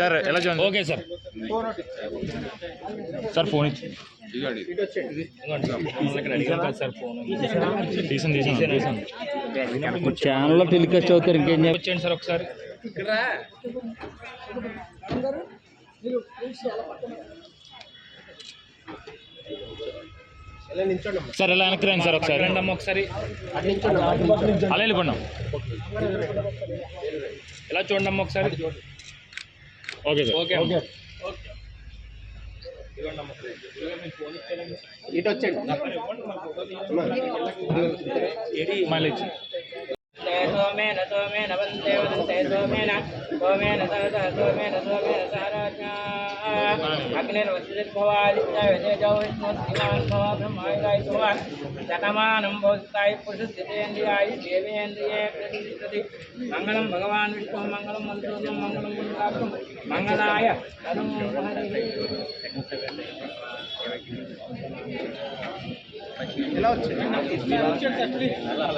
Sir ఎలా చూడండి okay sir sir phone ఇచ్చి. ఛానల్లో టెలికాస్ట్ అవుతారు ఇంకేం వచ్చేయండి సార్ ఒకసారి. సార్ ఎలా వెనక్కి రండి సార్ ఒకసారి. రండి అమ్మ ఒకసారి అలా వెళ్ళిపోండి ఎలా చూడండి అమ్మ ఒకసారి. Okay sir. ఓకే అమ్మ. ఇటు వచ్చండి మళ్ళీ సోమేన సోమేన వందే వదంతే సోమేన సోమేన సహస సోమేన సోమేన సహరాజ్ఞా. అగ్నిర్వసిద్భవాదిత్య విజయజౌ విష్ణుస్తిమాన్ భవ బ్రహ్మాయుధాయ భవ శతమానం భౌతికాయ పురుషస్థితేంద్రియాయ దేవేంద్రియే ప్రతిష్టతి మంగళం భగవాన్ విష్ణు మంగళం మంత్రోన్నం మంగళం పుండాకం మంగళాయ తను హరి ఎలా వచ్చింది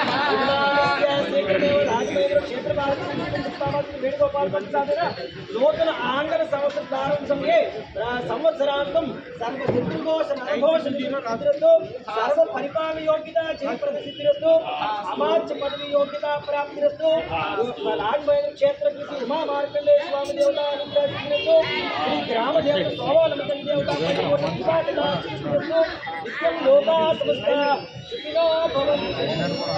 సర్వస్య జగత్తే సర్వదేవతేన ఆయుష్ేంద్రియే కళ్యాణ నూతన ఆంగ్ల సంవత్సర ప్రారంభ సమయే సంవత్సరాంతం సర్వ శత్రుఘోష నరఘోష నిరతో సర్వ పరిపాల యోగ్యత చేయి ప్రసిద్ధిరస్తు అమాత్య పదవి యోగ్యత ప్రాప్తిరస్తు క్షేత్ర కృషి ఉమా మార్కండే స్వామి దేవత అనుగ్రహించినట్టు శ్రీ గ్రామ దేవత సోమాలంకం దేవత నిత్యం లోకా సమస్త సుఖినో భవంతు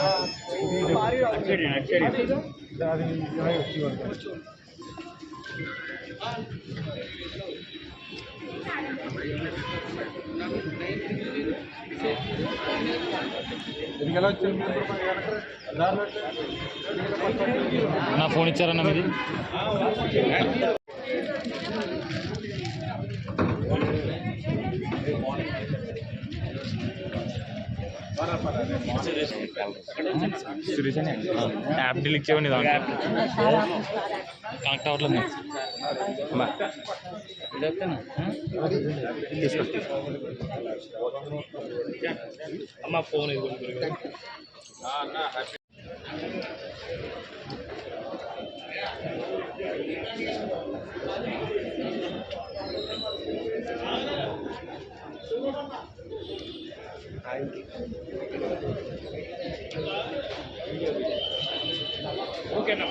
నా ఫోన్ ఇచ్చారన్న మీది యాప్ డిలీట్ చేయండి కనెక్ట్ అవ్వట్లేదు అమ్మా అమ్మ ఫోన్ ఓకేనా?